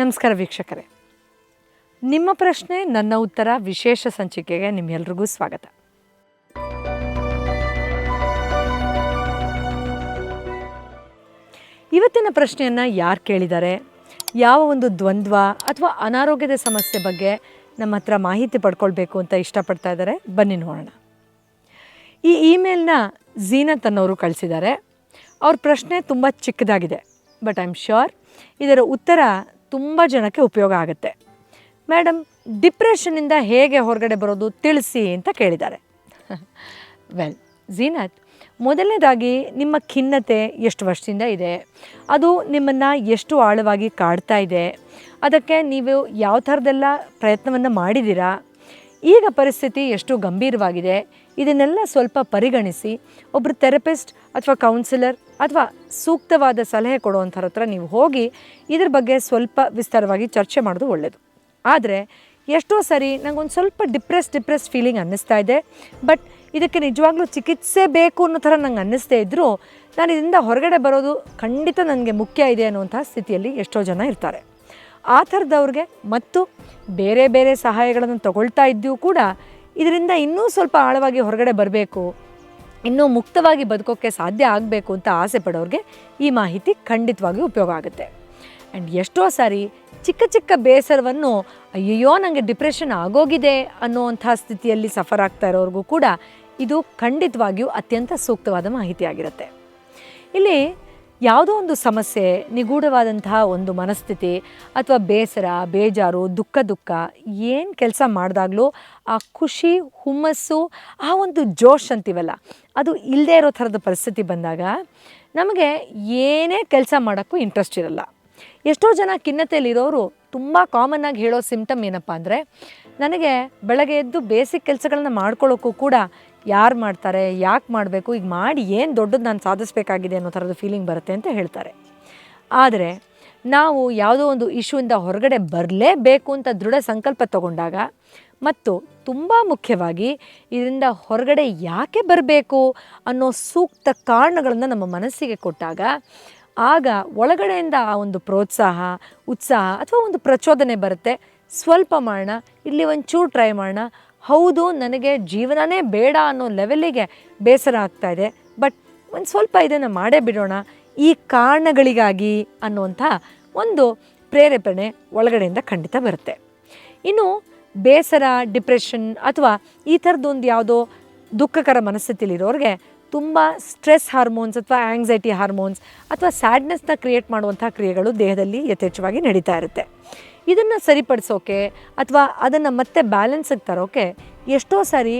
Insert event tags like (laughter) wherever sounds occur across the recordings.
ನಮಸ್ಕಾರ ವೀಕ್ಷಕರೇ. ನಿಮ್ಮ ಪ್ರಶ್ನೆ, ನನ್ನ ಉತ್ತರ ವಿಶೇಷ ಸಂಚಿಕೆಗೆ ನಿಮ್ಮೆಲ್ರಿಗೂ ಸ್ವಾಗತ. ಇವತ್ತಿನ ಪ್ರಶ್ನೆಯನ್ನು ಯಾರು ಕೇಳಿದ್ದಾರೆ ಯಾವ ಒಂದು ದ್ವಂದ್ವ ಅಥವಾ ಅನಾರೋಗ್ಯದ ಸಮಸ್ಯೆ ಬಗ್ಗೆ ನಮ್ಮ ಹತ್ರ ಮಾಹಿತಿ ಪಡ್ಕೊಳ್ಬೇಕು ಅಂತ ಇಷ್ಟಪಡ್ತಾ ಇದ್ದಾರೆ, ಬನ್ನಿ ನೋಡೋಣ. ಈ ಇಮೇಲ್ನ ಝೀನತ್ ಅನ್ನೋರು ಕಳಿಸಿದ್ದಾರೆ. ಅವ್ರ ಪ್ರಶ್ನೆ ತುಂಬ ಚಿಕ್ಕದಾಗಿದೆ, ಬಟ್ ಐ ಆಮ್ ಶ್ಯೂರ್ ಇದರ ಉತ್ತರ ತುಂಬ ಜನಕ್ಕೆ ಉಪಯೋಗ ಆಗುತ್ತೆ. ಮೇಡಮ್ ಡಿಪ್ರೆಷನ್ನಿಂದ ಹೇಗೆ ಹೊರಗಡೆ ಬರೋದು ತಿಳಿಸಿ ಅಂತ ಕೇಳಿದ್ದಾರೆ. (laughs) ವೆಲ್ ಝೀನತ್ ಮೊದಲನೇದಾಗಿ ನಿಮ್ಮ ಖಿನ್ನತೆ ಎಷ್ಟು ವರ್ಷದಿಂದ ಇದೆ? ಅದು ನಿಮ್ಮನ್ನು ಎಷ್ಟು ಆಳವಾಗಿ ಕಾಡ್ತಾ ಇದೆ? ಅದಕ್ಕೆ ನೀವು ಯಾವ ಥರದ್ದೆಲ್ಲ ಪ್ರಯತ್ನವನ್ನು ಮಾಡಿದ್ದೀರಾ? ಈಗ ಪರಿಸ್ಥಿತಿ ಎಷ್ಟು ಗಂಭೀರವಾಗಿದೆ. ಇದನ್ನೆಲ್ಲ ಸ್ವಲ್ಪ ಪರಿಗಣಿಸಿ ಒಬ್ಬರು ಥೆರಪಿಸ್ಟ್ ಅಥವಾ ಕೌನ್ಸಿಲರ್ ಅಥವಾ ಸೂಕ್ತವಾದ ಸಲಹೆ ಕೊಡುವಂಥವ್ರ ಹತ್ರ ನೀವು ಹೋಗಿ ಇದ್ರ ಬಗ್ಗೆ ಸ್ವಲ್ಪ ವಿಸ್ತಾರವಾಗಿ ಚರ್ಚೆ ಮಾಡೋದು ಒಳ್ಳೆಯದು ಆದರೆ, ಎಷ್ಟೋ ಸರಿ ನನಗೊಂದು ಸ್ವಲ್ಪ ಡಿಪ್ರೆಸ್ ಡಿಪ್ರೆಸ್ ಫೀಲಿಂಗ್ ಅನ್ನಿಸ್ತಾ ಇದೆ. ಬಟ್ ಇದಕ್ಕೆ ನಿಜವಾಗ್ಲೂ ಚಿಕಿತ್ಸೆ ಬೇಕು ಅನ್ನೋ ಥರ ನಂಗೆ ಅನ್ನಿಸ್ತೇ ಇದ್ದರೂ ನಾನು ಇದರಿಂದ ಹೊರಗಡೆ ಬರೋದು ಖಂಡಿತ ನನಗೆ ಮುಖ್ಯ ಇದೆ ಅನ್ನುವಂಥ ಸ್ಥಿತಿಯಲ್ಲಿ ಎಷ್ಟೋ ಜನ ಇರ್ತಾರೆ. ಆ ಥರದವ್ರಿಗೆ ಮತ್ತು ಬೇರೆ ಬೇರೆ ಸಹಾಯಗಳನ್ನು ತಗೊಳ್ತಾ ಇದ್ದೀವಿ ಕೂಡ. ಇದರಿಂದ ಇನ್ನೂ ಸ್ವಲ್ಪ ಆಳವಾಗಿ ಹೊರಗಡೆ ಬರಬೇಕು. ಇನ್ನೂ ಮುಕ್ತವಾಗಿ ಬದುಕೋಕ್ಕೆ ಸಾಧ್ಯ ಆಗಬೇಕು ಅಂತ ಆಸೆ ಪಡೋರಿಗೆ ಈ ಮಾಹಿತಿ ಖಂಡಿತವಾಗಿ ಉಪಯೋಗ ಆಗುತ್ತೆ. ಆ್ಯಂಡ್ ಎಷ್ಟೋ ಸಾರಿ ಚಿಕ್ಕ ಚಿಕ್ಕ ಬೇಸರವನ್ನು ಅಯ್ಯಯ್ಯೋ ನನಗೆ ಡಿಪ್ರೆಷನ್ ಆಗೋಗಿದೆ ಅನ್ನೋವಂಥ ಸ್ಥಿತಿಯಲ್ಲಿ ಸಫರ್ ಆಗ್ತಾ ಇರೋರಿಗೂ ಕೂಡ ಇದು ಖಂಡಿತವಾಗಿಯೂ ಅತ್ಯಂತ ಸೂಕ್ತವಾದ ಮಾಹಿತಿಯಾಗಿರುತ್ತೆ. ಇಲ್ಲಿ ಯಾವುದೋ ಒಂದು ಸಮಸ್ಯೆ, ನಿಗೂಢವಾದಂತಹ ಒಂದು ಮನಸ್ಥಿತಿ ಅಥವಾ ಬೇಸರ, ಬೇಜಾರು, ದುಃಖ ದುಃಖ ಏನು ಕೆಲಸ ಮಾಡಿದಾಗಲೂ ಆ ಖುಷಿ, ಹುಮ್ಮಸ್ಸು, ಆ ಒಂದು ಜೋಶ್ ಅಂತೀವಲ್ಲ, ಅದು ಇಲ್ಲದೇ ಇರೋ ಥರದ ಪರಿಸ್ಥಿತಿ ಬಂದಾಗ ನಮಗೆ ಏನೇ ಕೆಲಸ ಮಾಡೋಕ್ಕೂ ಇಂಟ್ರೆಸ್ಟ್ ಇರಲ್ಲ. ಎಷ್ಟೋ ಜನ ಖಿನ್ನತೆಯಲ್ಲಿರೋರು ತುಂಬ ಆಗಿ ಹೇಳೋ ಸಿಂಪ್ಟಮ್ ಏನಪ್ಪ ಅಂದರೆ, ನನಗೆ ಬೆಳಗ್ಗೆ ಎದ್ದು ಬೇಸಿಕ್ ಕೆಲಸಗಳನ್ನ ಮಾಡ್ಕೊಳ್ಳೋಕ್ಕೂ ಕೂಡ ಯಾರು ಮಾಡ್ತಾರೆ, ಯಾಕೆ ಮಾಡಬೇಕು ಈಗ ಮಾಡಿ ಏನು ದೊಡ್ಡದು ನಾನು ಸಾಧಿಸಬೇಕಾಗಿದೆ ಅನ್ನೋ ಥರದ ಫೀಲಿಂಗ್ ಬರುತ್ತೆ ಅಂತ ಹೇಳ್ತಾರೆ. ಆದರೆ ನಾವು ಯಾವುದೋ ಒಂದು ಇಶ್ಯೂಯಿಂದ ಹೊರಗಡೆ ಬರಲೇಬೇಕು ಅಂತ ದೃಢ ಸಂಕಲ್ಪ ತಗೊಂಡಾಗ ಮತ್ತು ತುಂಬ ಮುಖ್ಯವಾಗಿ ಇದರಿಂದ ಹೊರಗಡೆ ಯಾಕೆ ಬರಬೇಕು ಅನ್ನೋ ಸೂಕ್ತ ಕಾರಣಗಳನ್ನು ನಮ್ಮ ಮನಸ್ಸಿಗೆ ಕೊಟ್ಟಾಗ ಆಗ ಒಳಗಡೆಯಿಂದ ಆ ಒಂದು ಪ್ರೋತ್ಸಾಹ, ಉತ್ಸಾಹ ಅಥವಾ ಒಂದು ಪ್ರಚೋದನೆ ಬರುತ್ತೆ. ಸ್ವಲ್ಪ ಮಾಡೋಣ, ಇಲ್ಲಿ ಒಂಚೂರು ಟ್ರೈ ಮಾಡೋಣ ಹೌದು, ನನಗೆ ಜೀವನನೇ ಬೇಡ ಅನ್ನೋ ಲೆವೆಲ್ಲಿಗೆ ಬೇಸರ ಆಗ್ತಾ ಇದೆ. ಬಟ್ ಒಂದು ಸ್ವಲ್ಪ ಇದನ್ನು ಮಾಡೇ ಬಿಡೋಣ. ಈ ಕಾರಣಗಳಿಗಾಗಿ ಅನ್ನುವಂಥ ಒಂದು ಪ್ರೇರೇಪಣೆ ಒಳಗಡೆಯಿಂದ ಖಂಡಿತ ಬರುತ್ತೆ. ಇನ್ನು ಬೇಸರ ಡಿಪ್ರೆಷನ್ ಅಥವಾ ಈ ಥರದ್ದೊಂದು ಯಾವುದೋ ದುಃಖಕರ ಮನಸ್ಥಿತಿಲಿರೋರಿಗೆ ತುಂಬ ಸ್ಟ್ರೆಸ್ ಹಾರ್ಮೋನ್ಸ್ ಅಥವಾ ಆ್ಯಂಗ್ಸೈಟಿ ಹಾರ್ಮೋನ್ಸ್ ಅಥವಾ ಸ್ಯಾಡ್ನೆಸ್ನ ಕ್ರಿಯೇಟ್ ಮಾಡುವಂಥ ಕ್ರಿಯೆಗಳು ದೇಹದಲ್ಲಿ ಯಥೇಚ್ಛವಾಗಿ ನಡೀತಾ ಇರುತ್ತೆ. ಇದನ್ನು ಸರಿಪಡಿಸೋಕೆ ಅಥವಾ ಅದನ್ನು ಮತ್ತೆ ಬ್ಯಾಲೆನ್ಸಿಗೆ ತರೋಕೆ ಎಷ್ಟೋ ಸಾರಿ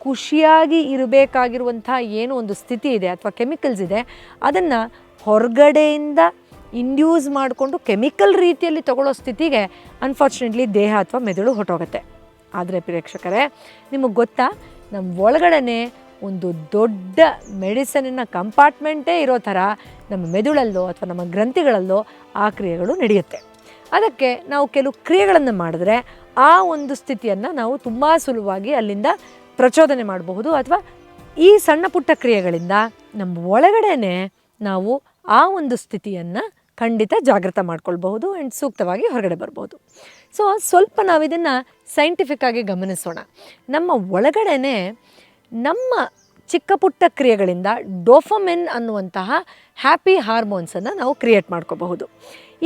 ಖುಷಿಯಾಗಿ ಇರಬೇಕಾಗಿರುವಂಥ ಏನೋ ಒಂದು ಸ್ಥಿತಿ ಇದೆ ಅಥವಾ ಕೆಮಿಕಲ್ಸ್ ಇದೆ, ಅದನ್ನು ಹೊರಗಡೆಯಿಂದ ಇಂಡ್ಯೂಸ್ ಮಾಡಿಕೊಂಡು ಕೆಮಿಕಲ್ ರೀತಿಯಲ್ಲಿ ತಗೊಳ್ಳೋ ಸ್ಥಿತಿಗೆ ಅನ್ಫಾರ್ಚುನೇಟ್ಲಿ ದೇಹ ಅಥವಾ ಮೆದುಳು ಹೊಟ್ಟೋಗುತ್ತೆ ಆದರೆ ಪ್ರೇಕ್ಷಕರೇ, ನಿಮಗೆ ಗೊತ್ತಾ? ನಮ್ಮ ಒಳಗಡೆನೆ ಒಂದು ದೊಡ್ಡ ಮೆಡಿಸನಿನ ಕಂಪಾರ್ಟ್ಮೆಂಟೇ ಇರೋ ಥರ ನಮ್ಮ ಮೆದುಳಲ್ಲೋ ಅಥವಾ ನಮ್ಮ ಗ್ರಂಥಿಗಳಲ್ಲೋ ಆ ಕ್ರಿಯೆಗಳು ನಡೆಯುತ್ತೆ. ಅದಕ್ಕೆ ನಾವು ಕೆಲವು ಕ್ರಿಯೆಗಳನ್ನು ಮಾಡಿದ್ರೆ ಆ ಒಂದು ಸ್ಥಿತಿಯನ್ನು ನಾವು ತುಂಬ ಸುಲಭವಾಗಿ ಅಲ್ಲಿಂದ ಪ್ರಚೋದನೆ ಮಾಡಬಹುದು ಅಥವಾ ಈ ಸಣ್ಣ ಪುಟ್ಟ ಕ್ರಿಯೆಗಳಿಂದ ನಮ್ಮ ಒಳಗಡೆನೆ ನಾವು ಆ ಒಂದು ಸ್ಥಿತಿಯನ್ನು ಖಂಡಿತ ಜಾಗೃತ ಮಾಡ್ಕೊಳ್ಬಹುದು ಆ್ಯಂಡ್ ಸೂಕ್ತವಾಗಿ ಹೊರಗಡೆ ಬರ್ಬೋದು ಸೊ ಸ್ವಲ್ಪ ನಾವು ಇದನ್ನು ಸೈಂಟಿಫಿಕ್ಕಾಗಿ ಗಮನಿಸೋಣ. ನಮ್ಮ ಒಳಗಡೆನೆ ನಮ್ಮ ಚಿಕ್ಕ ಪುಟ್ಟ ಕ್ರಿಯೆಗಳಿಂದ ಡೋಫಮೆನ್ ಅನ್ನುವಂತಹ ಹ್ಯಾಪಿ ಹಾರ್ಮೋನ್ಸನ್ನು ನಾವು ಕ್ರಿಯೇಟ್ ಮಾಡ್ಕೋಬಹುದು.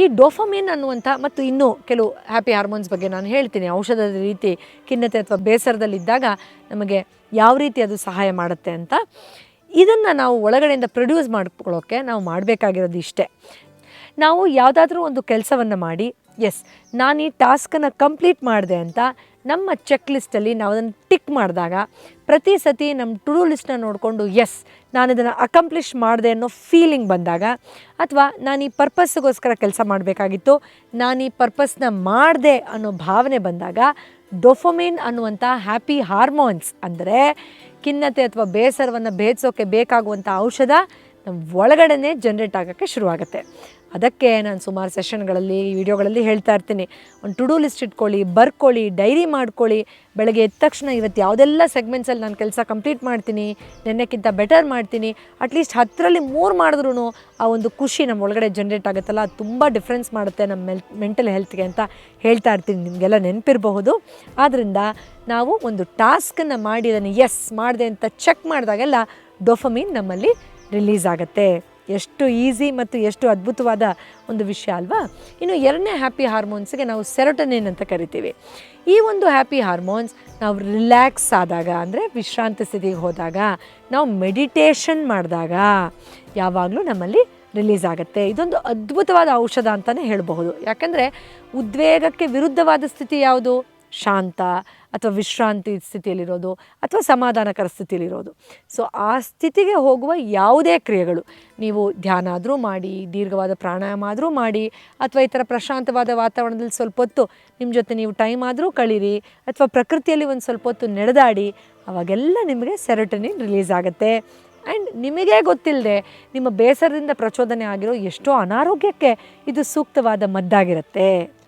ಈ ಡೋಫಮಿನ್ ಅನ್ನುವಂಥ ಮತ್ತು ಇನ್ನೂ ಕೆಲವು ಹ್ಯಾಪಿ ಹಾರ್ಮೋನ್ಸ್ ಬಗ್ಗೆ ನಾನು ಹೇಳ್ತೀನಿ. ಔಷಧದ ರೀತಿ, ಖಿನ್ನತೆ ಅಥವಾ ಬೇಸರದಲ್ಲಿದ್ದಾಗ ನಮಗೆ ಯಾವ ರೀತಿ ಅದು ಸಹಾಯ ಮಾಡುತ್ತೆ ಅಂತ ಇದನ್ನು ನಾವು ಒಳಗಡೆಯಿಂದ ಪ್ರೊಡ್ಯೂಸ್ ಮಾಡ್ಕೊಳ್ಳೋಕ್ಕೆ ನಾವು ಮಾಡಬೇಕಾಗಿರೋದು ಇಷ್ಟೇ. ನಾವು ಯಾವುದಾದ್ರೂ ಒಂದು ಕೆಲಸವನ್ನು ಮಾಡಿ ಎಸ್ ನಾನು ಈ ಟಾಸ್ಕನ್ನು ಕಂಪ್ಲೀಟ್ ಮಾಡಿದೆ ಅಂತ ನಮ್ಮ ಚೆಕ್ ಲಿಸ್ಟಲ್ಲಿ ನಾವು ಅದನ್ನು ಟಿಕ್ ಮಾಡಿದಾಗ ಪ್ರತಿ ಸತಿ ನಮ್ಮ ಟು ಡೂ ಲಿಸ್ಟ್ನ ನೋಡಿಕೊಂಡು ಎಸ್ ನಾನು ಇದನ್ನು ಅಕಂಪ್ಲಿಷ್ ಮಾಡಿದೆ ಅನ್ನೋ ಫೀಲಿಂಗ್ ಬಂದಾಗ, ಅಥವಾ ನಾನು ಈ ಪರ್ಪಸ್ಗೋಸ್ಕರ ಕೆಲಸ ಮಾಡಬೇಕಾಗಿತ್ತು, ನಾನು ಈ ಪರ್ಪಸ್ನ ಮಾಡಿದೆ ಅನ್ನೋ ಭಾವನೆ ಬಂದಾಗ ಡೊಫೊಮಿನ್ ಅನ್ನುವಂಥ ಹ್ಯಾಪಿ ಹಾರ್ಮೋನ್ಸ್ ಅಂದರೆ ಖಿನ್ನತೆ ಅಥವಾ ಬೇಸರವನ್ನು ಭೇದಿಸೋಕ್ಕೆ ಬೇಕಾಗುವಂಥ ಔಷಧ ನಮ್ಮ ಒಳಗಡೆನೇ ಜನ್ರೇಟ್ ಆಗೋಕ್ಕೆ ಶುರುವಾಗುತ್ತೆ. ಅದಕ್ಕೆ ನಾನು ಸುಮಾರು ಸೆಷನ್ಗಳಲ್ಲಿ ವಿಡಿಯೋಗಳಲ್ಲಿ ಹೇಳ್ತಾ ಇರ್ತೀನಿ. ಒಂದು ಟು ಡೂ ಲಿಸ್ಟ್ ಇಟ್ಕೊಳ್ಳಿ, ಬರ್ಕೊಳ್ಳಿ ಡೈರಿ ಮಾಡ್ಕೊಳ್ಳಿ. ಬೆಳಗ್ಗೆ ಎದ್ದ ತಕ್ಷಣ ಇವತ್ತು ಯಾವುದೆಲ್ಲ ಸೆಗ್ಮೆಂಟ್ಸಲ್ಲಿ ನಾನು ಕೆಲಸ ಕಂಪ್ಲೀಟ್ ಮಾಡ್ತೀನಿ, ನೆನ್ನೆಕ್ಕಿಂತ ಬೆಟರ್ ಮಾಡ್ತೀನಿ ಅಟ್ಲೀಸ್ಟ್ ಹತ್ತರಲ್ಲಿ ಮೂರು ಮಾಡಿದ್ರೂ ಆ ಒಂದು ಖುಷಿ ನಮ್ಮ ಒಳಗಡೆ ಜನ್ರೇಟ್ ಆಗುತ್ತಲ್ಲ, ಅದು ತುಂಬ ಡಿಫ್ರೆನ್ಸ್ ಮಾಡುತ್ತೆ ನಮ್ಮ ಮೆಲ್ ಮೆಂಟಲ್ ಹೆಲ್ತ್ಗೆ ಅಂತ ಹೇಳ್ತಾ ಇರ್ತೀನಿ. ನಿಮಗೆಲ್ಲ ನೆನಪಿರಬಹುದು. ಆದ್ದರಿಂದ ನಾವು ಒಂದು ಟಾಸ್ಕನ್ನು ಮಾಡಿ ಅದನ್ನು ಎಸ್ ಮಾಡಿದೆ ಅಂತ ಚೆಕ್ ಮಾಡಿದಾಗೆಲ್ಲ ಡೊಫಮಿನ್ ನಮ್ಮಲ್ಲಿ ರಿಲೀಸ್ ಆಗುತ್ತೆ. ಎಷ್ಟು ಈಸಿ ಮತ್ತು ಎಷ್ಟು ಅದ್ಭುತವಾದ ಒಂದು ವಿಷಯ ಅಲ್ವಾ? ಇನ್ನು ಎರಡನೇ ಹ್ಯಾಪಿ ಹಾರ್ಮೋನ್ಸ್ಗೆ ನಾವು ಸೆರೋಟನಿನ್ ಅಂತ ಕರಿತೀವಿ. ಈ ಒಂದು ಹ್ಯಾಪಿ ಹಾರ್ಮೋನ್ಸ್ ನಾವು ರಿಲ್ಯಾಕ್ಸ್ ಆದಾಗ, ಅಂದರೆ ವಿಶ್ರಾಂತಿ ಸ್ಥಿತಿಗೆ ಹೋದಾಗ, ನಾವು ಮೆಡಿಟೇಷನ್ ಮಾಡಿದಾಗ ಯಾವಾಗಲೂ ನಮ್ಮಲ್ಲಿ ರಿಲೀಸ್ ಆಗುತ್ತೆ. ಇದೊಂದು ಅದ್ಭುತವಾದ ಔಷಧ ಅಂತಲೇ ಹೇಳಬಹುದು. ಯಾಕಂದರೆ ಉದ್ವೇಗಕ್ಕೆ ವಿರುದ್ಧವಾದ ಸ್ಥಿತಿ ಯಾವುದು? ಶಾಂತ ಅಥವಾ ವಿಶ್ರಾಂತಿ ಸ್ಥಿತಿಯಲ್ಲಿರೋದು ಅಥವಾ ಸಮಾಧಾನಕರ ಸ್ಥಿತಿಯಲ್ಲಿರೋದು. ಸೊ ಆ ಸ್ಥಿತಿಗೆ ಹೋಗುವ ಯಾವುದೇ ಕ್ರಿಯೆಗಳು, ನೀವು ಧ್ಯಾನ ಆದರೂ ಮಾಡಿ, ದೀರ್ಘವಾದ ಪ್ರಾಣಾಯಾಮ ಆದರೂ ಮಾಡಿ, ಅಥವಾ ಈ ಥರ ಪ್ರಶಾಂತವಾದ ವಾತಾವರಣದಲ್ಲಿ ಸ್ವಲ್ಪ ಹೊತ್ತು ನಿಮ್ಮ ಜೊತೆ ನೀವು ಟೈಮ್ ಆದರೂ ಕಳೀರಿ, ಅಥವಾ ಪ್ರಕೃತಿಯಲ್ಲಿ ಒಂದು ಸ್ವಲ್ಪ ಹೊತ್ತು ನಡೆದಾಡಿ, ಅವಾಗೆಲ್ಲ ನಿಮಗೆ ಸೆರೆಟನಿನ್ ರಿಲೀಸ್ ಆಗುತ್ತೆ. ಆ್ಯಂಡ್ ನಿಮಗೇ ಗೊತ್ತಿಲ್ಲದೆ ನಿಮ್ಮ ಬೇಸರದಿಂದ ಪ್ರಚೋದನೆ ಆಗಿರೋ ಎಷ್ಟೋ ಅನಾರೋಗ್ಯಕ್ಕೆ ಇದು ಸೂಕ್ತವಾದ ಮದ್ದಾಗಿರುತ್ತೆ.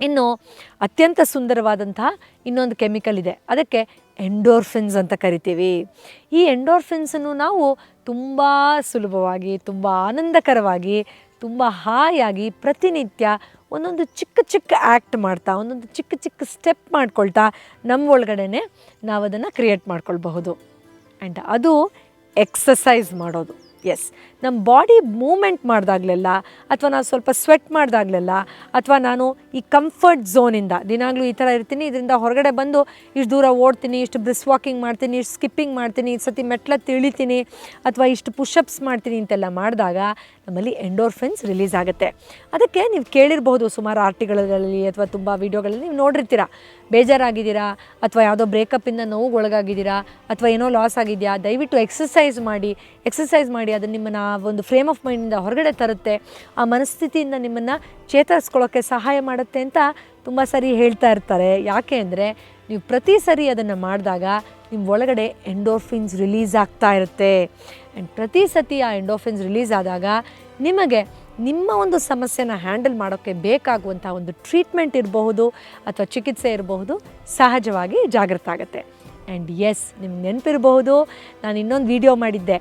ಇನ್ನು ಅತ್ಯಂತ ಸುಂದರವಾದಂತಹ ಇನ್ನೊಂದು ಕೆಮಿಕಲ್ ಇದೆ. ಅದಕ್ಕೆ ಎಂಡೋರ್ಫಿನ್ಸ್ ಅಂತ ಕರಿತೀವಿ. ಈ ಎಂಡೋರ್ಫಿನ್ಸನ್ನು ನಾವು ತುಂಬ ಸುಲಭವಾಗಿ, ತುಂಬ ಆನಂದಕರವಾಗಿ, ತುಂಬ ಹಾಯಾಗಿ ಪ್ರತಿನಿತ್ಯ ಒಂದೊಂದು ಚಿಕ್ಕ ಚಿಕ್ಕ ಆ್ಯಕ್ಟ್ ಮಾಡ್ತಾ, ಒಂದೊಂದು ಚಿಕ್ಕ ಚಿಕ್ಕ ಸ್ಟೆಪ್ ಮಾಡ್ಕೊಳ್ತಾ ನಮ್ಮ ಒಳಗಡೆ ನಾವು ಅದನ್ನು ಕ್ರಿಯೇಟ್ ಮಾಡ್ಕೊಳ್ಬಹುದು. ಆ್ಯಂಡ್ ಅದು ಎಕ್ಸಸೈಸ್ ಮಾಡೋದು. ಎಸ್ ನಮ್ಮ ಬಾಡಿ ಮೂಮೆಂಟ್ ಮಾಡಿದಾಗಲೆಲ್ಲ, ಅಥವಾ ನಾನು ಸ್ವಲ್ಪ ಸ್ವೆಟ್ ಮಾಡಿದಾಗಲೆಲ್ಲ, ಅಥವಾ ನಾನು ಈ ಕಂಫರ್ಟ್ ಝೋನಿಂದ ದಿನಾಗಲೂ ಈ ಥರ ಇರ್ತೀನಿ, ಇದರಿಂದ ಹೊರಗಡೆ ಬಂದು ಇಷ್ಟು ದೂರ ಓಡ್ತೀನಿ, ಇಷ್ಟು ಬ್ರಿಸ್ ವಾಕಿಂಗ್ ಮಾಡ್ತೀನಿ, ಇಷ್ಟು ಸ್ಕಿಪ್ಪಿಂಗ್ ಮಾಡ್ತೀನಿ, ಈ ಸತಿ ಮೆಟ್ಲ ತಿಳಿತೀನಿ, ಅಥವಾ ಇಷ್ಟು ಪುಷಪ್ಸ್ ಮಾಡ್ತೀನಿ ಅಂತೆಲ್ಲ ಮಾಡಿದಾಗ ನಮ್ಮಲ್ಲಿ ಎಂಡೋರ್ಫಿನ್ಸ್ ರಿಲೀಸ್ ಆಗುತ್ತೆ. ಅದಕ್ಕೆ ನೀವು ಕೇಳಿರಬಹುದು ಸುಮಾರು ಆರ್ಟಿಗಳಲ್ಲಿ ಅಥವಾ ತುಂಬ ವೀಡಿಯೋಗಳಲ್ಲಿ ನೀವು ನೋಡಿರ್ತೀರಾ. ಬೇಜಾರಾಗಿದ್ದೀರಾ, ಅಥವಾ ಯಾವುದೋ ಬ್ರೇಕಪ್ಪಿಂದ ನೋವುಗೊಳಗಾಗಿದ್ದೀರಾ, ಅಥವಾ ಏನೋ ಲಾಸ್ ಆಗಿದೆಯಾ, ದಯವಿಟ್ಟು ಎಕ್ಸಸೈಸ್ ಮಾಡಿ ಎಕ್ಸಸೈಸ್ ಮಾಡಿ ಅದು ನಿಮ್ಮನ್ನು ಆ ಒಂದು ಫ್ರೇಮ್ ಆಫ್ ಮೈಂಡಿಂದ ಹೊರಗಡೆ ತರುತ್ತೆ. ಆ ಮನಸ್ಥಿತಿಯಿಂದ ನಿಮ್ಮನ್ನು ಚೇತರಿಸ್ಕೊಳ್ಳೋಕ್ಕೆ ಸಹಾಯ ಮಾಡುತ್ತೆ ಅಂತ ತುಂಬ ಸರಿ ಹೇಳ್ತಾ ಇರ್ತಾರೆ. ಯಾಕೆ ಅಂದರೆ ನೀವು ಪ್ರತಿ ಸರಿ ಅದನ್ನು ಮಾಡಿದಾಗ ನಿಮ್ಮ ಒಳಗಡೆ ಎಂಡೋಫಿನ್ಸ್ ರಿಲೀಸ್ ಆಗ್ತಾ ಇರುತ್ತೆ. ಆ್ಯಂಡ್ ಪ್ರತಿ ಸತಿ ಆ ಎಂಡೋಫಿನ್ಸ್ ರಿಲೀಸ್ ಆದಾಗ ನಿಮಗೆ ನಿಮ್ಮ ಒಂದು ಸಮಸ್ಯೆನ ಹ್ಯಾಂಡಲ್ ಮಾಡೋಕ್ಕೆ ಬೇಕಾಗುವಂಥ ಒಂದು ಟ್ರೀಟ್ಮೆಂಟ್ ಇರಬಹುದು ಅಥವಾ ಚಿಕಿತ್ಸೆ ಇರಬಹುದು ಸಹಜವಾಗಿ ಜಾಗೃತ ಆಗುತ್ತೆ. ಆ್ಯಂಡ್ ಎಸ್ ನಿಮ್ಗೆ ನೆನಪಿರಬಹುದು. ನಾನು ಇನ್ನೊಂದು ವಿಡಿಯೋ ಮಾಡಿದ್ದೆ.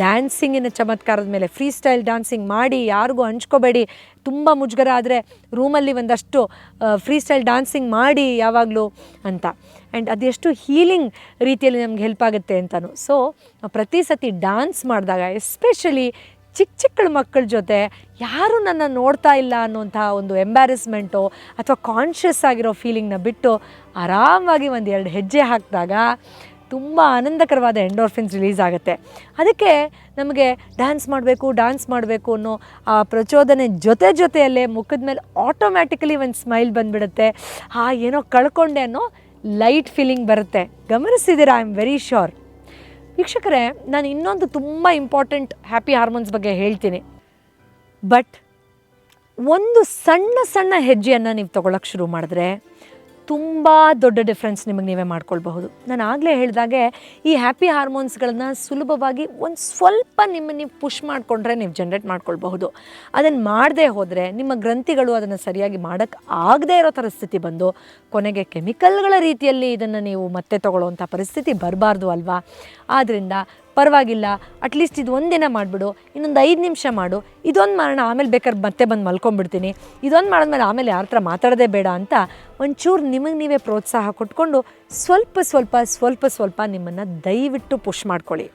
ಡ್ಯಾನ್ಸಿಂಗಿನ ಚಮತ್ಕಾರದ ಮೇಲೆ ಫ್ರೀ ಸ್ಟೈಲ್ ಡ್ಯಾನ್ಸಿಂಗ್ ಮಾಡಿ, ಯಾರಿಗೂ ಹಂಚ್ಕೋಬೇಡಿ. ತುಂಬ ಮುಜುಗರ ಆದರೆ ರೂಮಲ್ಲಿ ಒಂದಷ್ಟು ಫ್ರೀ ಸ್ಟೈಲ್ ಡ್ಯಾನ್ಸಿಂಗ್ ಮಾಡಿ ಯಾವಾಗಲೂ ಅಂತ. ಆ್ಯಂಡ್ ಅದೆಷ್ಟು ಹೀಲಿಂಗ್ ರೀತಿಯಲ್ಲಿ ನಮ್ಗೆ ಹೆಲ್ಪ್ ಆಗುತ್ತೆ ಅಂತಲೂ ಸೊ ಪ್ರತಿ ಸತಿ ಡ್ಯಾನ್ಸ್ ಮಾಡಿದಾಗ ಎಸ್ಪೆಷಲಿ ಚಿಕ್ಕ ಚಿಕ್ಕ ಮಕ್ಕಳ ಜೊತೆ ಯಾರೂ ನನ್ನ ನೋಡ್ತಾ ಇಲ್ಲ ಅನ್ನುವಂಥ ಒಂದು ಎಂಬ್ಯಾರಸ್ಮೆಂಟು ಅಥವಾ ಕಾನ್ಷಿಯಸ್ ಆಗಿರೋ ಫೀಲಿಂಗ್ನ ಬಿಟ್ಟು ಆರಾಮಾಗಿ ಒಂದು ಎರಡು ಹೆಜ್ಜೆ ಹಾಕಿದಾಗ ತುಂಬ ಆನಂದಕರವಾದ ಎಂಡೋರ್ಫಿನ್ಸ್ ರಿಲೀಸ್ ಆಗುತ್ತೆ. ಅದಕ್ಕೆ ನಮಗೆ ಡ್ಯಾನ್ಸ್ ಮಾಡಬೇಕು ಡ್ಯಾನ್ಸ್ ಮಾಡಬೇಕು ಅನ್ನೋ ಆ ಪ್ರಚೋದನೆ ಜೊತೆ ಜೊತೆಯಲ್ಲೇ ಮುಖದ ಮೇಲೆ ಆಟೋಮ್ಯಾಟಿಕಲಿ ಒಂದು ಸ್ಮೈಲ್ ಬಂದುಬಿಡುತ್ತೆ. ಆ ಏನೋ ಕಳ್ಕೊಂಡೆ ಅನ್ನೋ ಲೈಟ್ ಫೀಲಿಂಗ್ ಬರುತ್ತೆ. ಗಮನಿಸಿದ್ದೀರಾ? ಐ ಆಮ್ ವೆರಿ ಶ್ಯೂರ್ ವೀಕ್ಷಕರೇ, ನಾನು ಇನ್ನೊಂದು ತುಂಬ ಇಂಪಾರ್ಟೆಂಟ್ ಹ್ಯಾಪಿ ಹಾರ್ಮೋನ್ಸ್ ಬಗ್ಗೆ ಹೇಳ್ತೀನಿ. ಬಟ್ ಒಂದು ಸಣ್ಣ ಸಣ್ಣ ಹೆಜ್ಜೆಯನ್ನು ನೀವು ತೊಗೊಳಕ್ಕೆ ಶುರು ಮಾಡಿದ್ರೆ ತುಂಬ ದೊಡ್ಡ ಡಿಫ್ರೆನ್ಸ್ ನಿಮಗೆ ನೀವೇ ಮಾಡ್ಕೊಳ್ಬಹುದು. ನಾನು ಆಗಲೇ ಹೇಳಿದಾಗೆ, ಈ ಹ್ಯಾಪಿ ಹಾರ್ಮೋನ್ಸ್ಗಳನ್ನ ಸುಲಭವಾಗಿ ಒಂದು ಸ್ವಲ್ಪ ನಿಮ್ಮ ನೀವು ಪುಷ್ ಮಾಡಿಕೊಂಡ್ರೆ ನೀವು ಜನ್ರೇಟ್ ಮಾಡ್ಕೊಳ್ಬಹುದು. ಅದನ್ನು ಮಾಡದೇ ಹೋದರೆ, ನಿಮ್ಮ ಗ್ರಂಥಿಗಳು ಅದನ್ನು ಸರಿಯಾಗಿ ಮಾಡೋಕ್ಕೆ ಆಗದೇ ಇರೋ ಥರ ಸ್ಥಿತಿ ಬಂದು, ಕೊನೆಗೆ ಕೆಮಿಕಲ್ಗಳ ರೀತಿಯಲ್ಲಿ ಇದನ್ನು ನೀವು ಮತ್ತೆ ತಗೊಳ್ಳೋವಂಥ ಪರಿಸ್ಥಿತಿ ಬರಬಾರ್ದು ಅಲ್ವಾ? ಆದ್ದರಿಂದ ಪರವಾಗಿಲ್ಲ ಅಟ್ಲೀಸ್ಟ್ ಇದು ಒಂದಿನ ಮಾಡಿಬಿಡು, ಇನ್ನೊಂದು ಐದು ನಿಮಿಷ ಮಾಡು. ಇದೊಂದು ಮಾಡೋಣ, ಆಮೇಲೆ ಬೇಕಾದ್ರೆ ಮತ್ತೆ ಬಂದು ಮಲ್ಕೊಂಡ್ಬಿಡ್ತೀನಿ. ಇದೊಂದು ಮಾಡಿದ್ಮೇಲೆ ಆಮೇಲೆ ಯಾರ ಹತ್ರ ಮಾತಾಡೋದೇ ಬೇಡ ಅಂತ ಒಂಚೂರು ನಿಮಗೆ ನೀವೇ ಪ್ರೋತ್ಸಾಹ ಕೊಟ್ಕೊಂಡು ಸ್ವಲ್ಪ ಸ್ವಲ್ಪ ಸ್ವಲ್ಪ ಸ್ವಲ್ಪ ನಿಮ್ಮನ್ನು ದಯವಿಟ್ಟು ಪುಷ್ ಮಾಡ್ಕೊಳ್ಳಿ.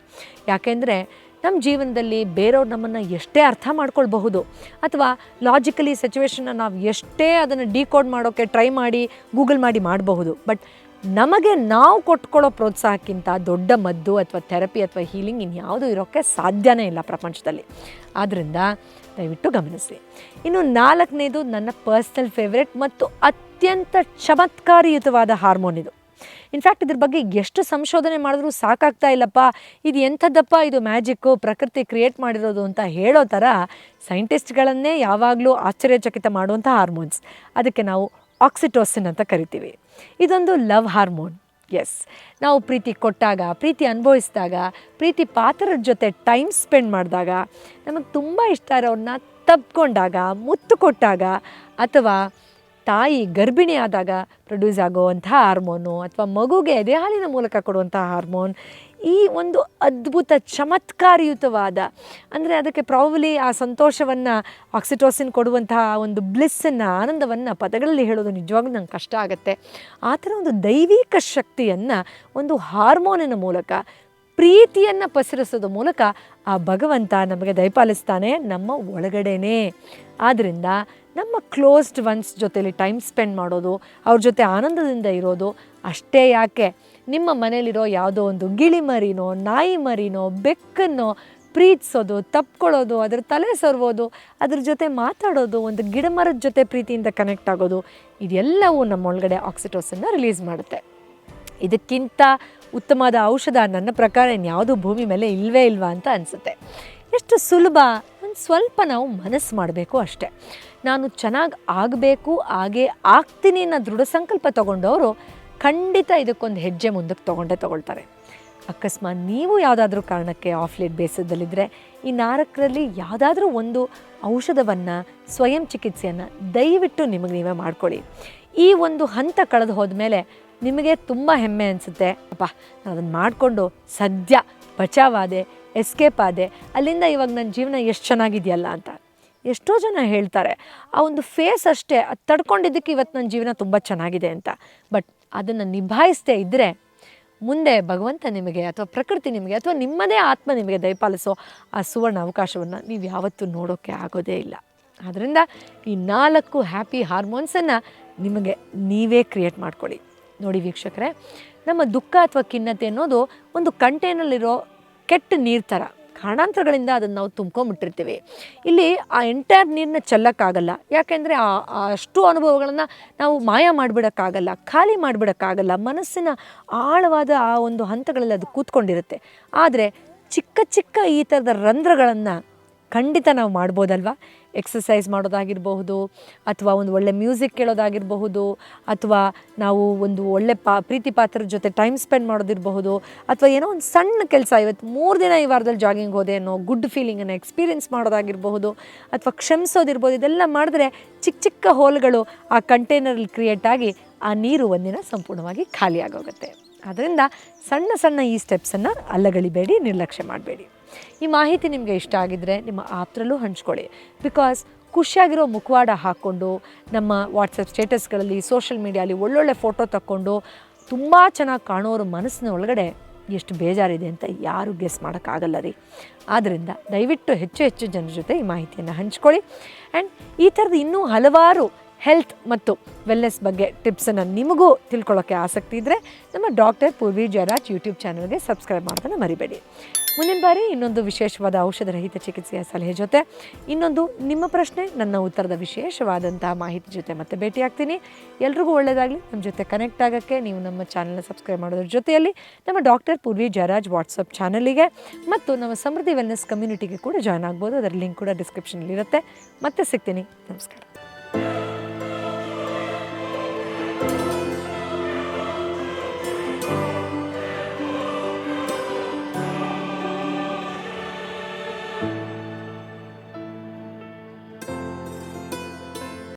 ಯಾಕೆಂದರೆ ನಮ್ಮ ಜೀವನದಲ್ಲಿ ಬೇರೆಯವ್ರು ನಮ್ಮನ್ನು ಎಷ್ಟೇ ಅರ್ಥ ಮಾಡ್ಕೊಳ್ಬಹುದು, ಅಥವಾ ಲಾಜಿಕಲಿ ಸಿಚುವೇಶನ್ನ ನಾವು ಎಷ್ಟೇ ಅದನ್ನು ಡಿಕೋಡ್ ಮಾಡೋಕ್ಕೆ ಟ್ರೈ ಮಾಡಿ ಗೂಗಲ್ ಮಾಡಿ ಮಾಡಬಹುದು ಬಟ್ ನಮಗೆ ನಾವು ಕೊಟ್ಕೊಳ್ಳೋ ಪ್ರೋತ್ಸಾಹಕ್ಕಿಂತ ದೊಡ್ಡ ಮದ್ದು ಅಥವಾ ಥೆರಪಿ ಅಥವಾ ಹೀಲಿಂಗ್ ಇನ್ಯಾವುದೂ ಇರೋಕ್ಕೆ ಸಾಧ್ಯನೇ ಇಲ್ಲ ಪ್ರಪಂಚದಲ್ಲಿ. ಆದ್ದರಿಂದ ದಯವಿಟ್ಟು ಗಮನಿಸಿ. ಇನ್ನು ನಾಲ್ಕನೇದು ನನ್ನ ಪರ್ಸ್ನಲ್ ಫೇವ್ರೆಟ್ ಮತ್ತು ಅತ್ಯಂತ ಚಮತ್ಕಾರಿಯುತವಾದ ಹಾರ್ಮೋನ್ ಇದು. ಇನ್ಫ್ಯಾಕ್ಟ್ ಇದ್ರ ಬಗ್ಗೆ ಎಷ್ಟು ಸಂಶೋಧನೆ ಮಾಡಿದ್ರೂ ಸಾಕಾಗ್ತಾ ಇಲ್ಲಪ್ಪ. ಇದು ಎಂಥದ್ದಪ್ಪ? ಇದು ಮ್ಯಾಜಿಕ್ಕು, ಪ್ರಕೃತಿ ಕ್ರಿಯೇಟ್ ಮಾಡಿರೋದು ಅಂತ ಹೇಳೋ ಥರ ಸೈಂಟಿಸ್ಟ್ಗಳನ್ನೇ ಯಾವಾಗಲೂ ಆಶ್ಚರ್ಯಚಕಿತ ಮಾಡುವಂಥ ಹಾರ್ಮೋನ್ಸ್. ಅದಕ್ಕೆ ನಾವು ಆಕ್ಸಿಟೋಸಿನ್ ಅಂತ ಕರಿತೀವಿ. ಇದೊಂದು ಲವ್ ಹಾರ್ಮೋನ್. ಎಸ್ ನಾವು ಪ್ರೀತಿ ಕೊಟ್ಟಾಗ, ಪ್ರೀತಿ ಅನುಭವಿಸಿದಾಗ, ಪ್ರೀತಿ ಪಾತ್ರರ ಜೊತೆ ಟೈಮ್ ಸ್ಪೆಂಡ್ ಮಾಡಿದಾಗ ನಮಗೆ ತುಂಬ ಇಷ್ಟ ಇರೋರನ್ನ ತಪ್ಕೊಂಡಾಗ, ಮುತ್ತು ಕೊಟ್ಟಾಗ ಅಥವಾ ತಾಯಿ ಗರ್ಭಿಣಿ ಆದಾಗ ಪ್ರೊಡ್ಯೂಸ್ ಆಗುವಂಥ ಹಾರ್ಮೋನು ಅಥವಾ ಮಗುಗೆ ಎದೆ ಹಾಲಿನ ಮೂಲಕ ಕೊಡುವಂಥ ಹಾರ್ಮೋನ್ ಈ ಒಂದು ಅದ್ಭುತ, ಚಮತ್ಕಾರಯುತವಾದ, ಅಂದರೆ ಅದಕ್ಕೆ ಪ್ರಾಬಲಿ ಆ ಸಂತೋಷವನ್ನು ಆಕ್ಸಿಟೋಸಿನ್ ಕೊಡುವಂತಹ ಒಂದು ಬ್ಲಿಸ್ಸನ್ನು ಆನಂದವನ್ನು ಪದಗಳಲ್ಲಿ ಹೇಳೋದು ನಿಜವಾಗ್ಲೂ ನಂಗೆ ಕಷ್ಟ ಆಗುತ್ತೆ. ಆ ಥರ ಒಂದು ದೈವಿಕ ಶಕ್ತಿಯನ್ನು, ಒಂದು ಹಾರ್ಮೋನಿನ ಮೂಲಕ, ಪ್ರೀತಿಯನ್ನು ಪಸರಿಸೋದ್ರ ಮೂಲಕ ಆ ಭಗವಂತ ನಮಗೆ ದಯಪಾಲಿಸ್ತಾನೆ ನಮ್ಮ ಒಳಗಡೆನೇ. ಆದ್ದರಿಂದ ನಮ್ಮ ಕ್ಲೋಸ್ಡ್ ಒನ್ಸ್ ಜೊತೆಲಿ ಟೈಮ್ ಸ್ಪೆಂಡ್ ಮಾಡೋದು, ಅವ್ರ ಜೊತೆ ಆನಂದದಿಂದ ಇರೋದು ಅಷ್ಟೇ ಯಾಕೆ? ನಿಮ್ಮ ಮನೇಲಿರೋ ಯಾವುದೋ ಒಂದು ಗಿಳಿ ಮರಿನೋ, ನಾಯಿ ಮರಿನೋ, ಬೆಕ್ಕನ್ನೋ ಪ್ರೀತಿಸೋದು, ತಪ್ಕೊಳ್ಳೋದು, ಅದ್ರ ತಲೆ ಸೊರ್ಬೋದು, ಅದ್ರ ಜೊತೆ ಮಾತಾಡೋದು, ಒಂದು ಗಿಡ ಮರದ ಜೊತೆ ಪ್ರೀತಿಯಿಂದ ಕನೆಕ್ಟ್ ಆಗೋದು, ಇದೆಲ್ಲವೂ ನಮ್ಮೊಳಗಡೆ ಆಕ್ಸಿಟೋಸನ್ನು ರಿಲೀಸ್ ಮಾಡುತ್ತೆ. ಇದಕ್ಕಿಂತ ಉತ್ತಮವಾದ ಔಷಧ ನನ್ನ ಪ್ರಕಾರ ಇನ್ಯಾವುದು ಭೂಮಿ ಮೇಲೆ ಇಲ್ವೇ ಇಲ್ವಾ ಅಂತ ಅನಿಸುತ್ತೆ. ಎಷ್ಟು ಸುಲಭ, ಒಂದು ಸ್ವಲ್ಪ ನಾವು ಮನಸ್ಸು ಮಾಡಬೇಕು ಅಷ್ಟೆ. ನಾನು ಚೆನ್ನಾಗಿ ಆಗಬೇಕು, ಹಾಗೆ ಆಗ್ತೀನಿ ಅನ್ನೋ ದೃಢ ಸಂಕಲ್ಪ ತಗೊಂಡವರು ಖಂಡಿತ ಇದಕ್ಕೊಂದು ಹೆಜ್ಜೆ ಮುಂದಕ್ಕೆ ತೊಗೊಂಡೇ ತೊಗೊಳ್ತಾರೆ. ಅಕಸ್ಮಾತ್ ನೀವು ಯಾವುದಾದ್ರೂ ಕಾರಣಕ್ಕೆ ಆಫ್ಲೇಟ್ ಬೇಸದಲ್ಲಿದ್ದರೆ ಈ ನಾರಕರಲ್ಲಿ ಯಾವುದಾದ್ರೂ ಒಂದು ಔಷಧವನ್ನು, ಸ್ವಯಂ ಚಿಕಿತ್ಸೆಯನ್ನು ದಯವಿಟ್ಟು ನಿಮಗೆ ನೀವೇ ಮಾಡ್ಕೊಳ್ಳಿ. ಈ ಒಂದು ಹಂತ ಕಳೆದು ಹೋದ್ಮೇಲೆ ನಿಮಗೆ ತುಂಬ ಹೆಮ್ಮೆ ಅನಿಸುತ್ತೆ. ಅಪ್ಪ ನಾನು ಅದನ್ನು ಮಾಡಿಕೊಂಡು ಸದ್ಯ ಬಚಾವಾದೆ ಎಸ್ಕೇಪ್ ಆದೆ, ಅಲ್ಲಿಂದ ಇವಾಗ ನನ್ನ ಜೀವನ ಎಷ್ಟು ಚೆನ್ನಾಗಿದೆಯಲ್ಲ ಅಂತ. ಎಷ್ಟೋ ಜನ ಹೇಳ್ತಾರೆ, ಆ ಒಂದು ಫೇಸ್ ಅಷ್ಟೇ, ಅದು ತಡ್ಕೊಂಡಿದ್ದಕ್ಕೆ ಇವತ್ತು ನನ್ನ ಜೀವನ ತುಂಬ ಚೆನ್ನಾಗಿದೆ ಅಂತ. ಬಟ್ ಅದನ್ನು ನಿಭಾಯಿಸದೇ ಇದ್ದರೆ ಮುಂದೆ ಭಗವಂತ ನಿಮಗೆ ಅಥವಾ ಪ್ರಕೃತಿ ನಿಮಗೆ ಅಥವಾ ನಿಮ್ಮದೇ ಆತ್ಮ ನಿಮಗೆ ದಯಪಾಲಿಸೋ ಆ ಸುವರ್ಣ ಅವಕಾಶವನ್ನು ನೀವು ಯಾವತ್ತೂ ನೋಡೋಕ್ಕೆ ಆಗೋದೇ ಇಲ್ಲ. ಆದ್ದರಿಂದ ಈ ನಾಲ್ಕು ಹ್ಯಾಪಿ ಹಾರ್ಮೋನ್ಸನ್ನು ನಿಮಗೆ ನೀವೇ ಕ್ರಿಯೇಟ್ ಮಾಡ್ಕೊಳ್ಳಿ. ನೋಡಿ ವೀಕ್ಷಕರೇ, ನಮ್ಮ ದುಃಖ ಅಥವಾ ಖಿನ್ನತೆ ಅನ್ನೋದು ಒಂದು ಕಂಟೈನಲ್ಲಿರೋ ಕೆಟ್ಟ ನೀರು ಥರ ಕಾರಣಾಂತರಗಳಿಂದ ಅದನ್ನು ನಾವು ತುಂಬ್ಕೊಂಬಿಟ್ಟಿರ್ತೀವಿ. ಇಲ್ಲಿ ಆ ಎಂಟೈರ್ ನೀರನ್ನ ಚೆಲ್ಲಕ್ಕಾಗಲ್ಲ. ಯಾಕೆಂದರೆ ಆ ಅಷ್ಟು ಅನುಭವಗಳನ್ನು ನಾವು ಮಾಯ ಮಾಡಿಬಿಡೋಕ್ಕಾಗಲ್ಲ, ಖಾಲಿ ಮಾಡಿಬಿಡೋಕ್ಕಾಗಲ್ಲ, ಮನಸ್ಸಿನ ಆಳವಾದ ಆ ಒಂದು ಹಂತಗಳಲ್ಲಿ ಅದು ಕೂತ್ಕೊಂಡಿರುತ್ತೆ. ಆದರೆ ಚಿಕ್ಕ ಚಿಕ್ಕ ಈ ಥರದ ರಂಧ್ರಗಳನ್ನು ಖಂಡಿತ ನಾವು ಮಾಡ್ಬೋದಲ್ವಾ? ಎಕ್ಸಸೈಸ್ ಮಾಡೋದಾಗಿರಬಹುದು ಅಥವಾ ಒಂದು ಒಳ್ಳೆ ಮ್ಯೂಸಿಕ್ ಕೇಳೋದಾಗಿರಬಹುದು ಅಥವಾ ನಾವು ಒಂದು ಒಳ್ಳೆ ಪಾ, ಪ್ರೀತಿ ಪಾತ್ರದ ಜೊತೆ ಟೈಮ್ ಸ್ಪೆಂಡ್ ಮಾಡೋದಿರಬಹುದು ಅಥವಾ ಏನೋ ಒಂದು ಸಣ್ಣ ಕೆಲಸ, ಇವತ್ತು ಮೂರು ದಿನ ಈ ವಾರದಲ್ಲಿ ಜಾಗಿಂಗ್ ಹೋದೆ ಅನ್ನೋ ಗುಡ್ ಫೀಲಿಂಗನ್ನು ಎಕ್ಸ್ಪೀರಿಯೆನ್ಸ್ ಮಾಡೋದಾಗಿರಬಹುದು ಅಥವಾ ಕ್ಷಮಿಸೋದಿರ್ಬೋದು, ಇದೆಲ್ಲ ಮಾಡಿದ್ರೆ ಚಿಕ್ಕ ಚಿಕ್ಕ ಹೋಲ್ಗಳು ಆ ಕಂಟೈನರಲ್ಲಿ ಕ್ರಿಯೇಟ್ ಆಗಿ ಆ ನೀರು ಒಂದಿನ ಸಂಪೂರ್ಣವಾಗಿ ಖಾಲಿಯಾಗೋಗುತ್ತೆ. ಆದ್ದರಿಂದ ಸಣ್ಣ ಸಣ್ಣ ಈ ಸ್ಟೆಪ್ಸನ್ನು ಅಲ್ಲಗಳಿಬೇಡಿ, ನಿರ್ಲಕ್ಷ್ಯ ಮಾಡಬೇಡಿ. ಈ ಮಾಹಿತಿ ನಿಮಗೆ ಇಷ್ಟ ಆಗಿದ್ದರೆ ನಿಮ್ಮ ಆಪ್ತರಲ್ಲೂ ಹಂಚ್ಕೊಳ್ಳಿ. ಬಿಕಾಸ್ ಖುಷಿಯಾಗಿರೋ ಮುಖವಾಡ ಹಾಕ್ಕೊಂಡು, ನಮ್ಮ ವಾಟ್ಸಪ್ ಸ್ಟೇಟಸ್ಗಳಲ್ಲಿ ಸೋಷಿಯಲ್ ಮೀಡಿಯಲ್ಲಿ ಒಳ್ಳೊಳ್ಳೆ ಫೋಟೋ ತಕ್ಕೊಂಡು ತುಂಬ ಚೆನ್ನಾಗಿ ಕಾಣೋರ ಮನಸ್ಸಿನ ಒಳಗಡೆ ಎಷ್ಟು ಬೇಜಾರಿದೆ ಅಂತ ಯಾರು ಗೆಸ್ ಮಾಡೋಕ್ಕಾಗಲ್ಲ ರೀ. ಆದ್ದರಿಂದ ದಯವಿಟ್ಟು ಹೆಚ್ಚು ಹೆಚ್ಚು ಜನರ ಜೊತೆ ಈ ಮಾಹಿತಿಯನ್ನು ಹಂಚ್ಕೊಳ್ಳಿ. ಆ್ಯಂಡ್ ಈ ಥರದ ಇನ್ನೂ ಹಲವಾರು ಹೆಲ್ತ್ ಮತ್ತು ವೆಲ್ನೆಸ್ ಬಗ್ಗೆ ಟಿಪ್ಸನ್ನು ನಿಮಗೂ ತಿಳ್ಕೊಳ್ಳೋಕ್ಕೆ ಆಸಕ್ತಿ ಇದ್ದರೆ ನಮ್ಮ ಡಾಕ್ಟರ್ ಪೂರ್ವಿ ಜಯರಾಜ್ ಯೂಟ್ಯೂಬ್ ಚಾನಲ್ಗೆ ಸಬ್ಸ್ಕ್ರೈಬ್ ಮಾಡೋದನ್ನು ಮರಿಬೇಡಿ. ಮುಂದಿನ ಬಾರಿ ಇನ್ನೊಂದು ವಿಶೇಷವಾದ ಔಷಧರಹಿತ ಚಿಕಿತ್ಸೆಯ ಸಲಹೆ ಜೊತೆ ಇನ್ನೊಂದು ನಿಮ್ಮ ಪ್ರಶ್ನೆ, ನನ್ನ ಉತ್ತರದ ವಿಶೇಷವಾದಂತಹ ಮಾಹಿತಿ ಜೊತೆ ಮತ್ತೆ ಭೇಟಿಯಾಗ್ತೀನಿ. ಎಲ್ರಿಗೂ ಒಳ್ಳೆಯದಾಗಲಿ. ನಮ್ಮ ಜೊತೆ ಕನೆಕ್ಟ್ ಆಗೋಕ್ಕೆ ನೀವು ನಮ್ಮ ಚಾನಲ್ನ ಸಬ್ಸ್ಕ್ರೈಬ್ ಮಾಡೋದ್ರ ಜೊತೆಯಲ್ಲಿ ನಮ್ಮ ಡಾಕ್ಟರ್ ಪೂರ್ವಿ ಜಯರಾಜ್ ವಾಟ್ಸಪ್ ಚಾನಲಿಗೆ ಮತ್ತು ನಮ್ಮ ಸಮೃದ್ಧಿ ವೆಲ್ನೆಸ್ ಕಮ್ಯುನಿಟಿಗೆ ಕೂಡ ಜಾಯ್ನ್ ಆಗ್ಬೋದು. ಅದರ ಲಿಂಕ್ ಕೂಡ ಡಿಸ್ಕ್ರಿಪ್ಷನಲ್ಲಿರುತ್ತೆ ಮತ್ತೆ ಸಿಗ್ತೀನಿ. ನಮಸ್ಕಾರ.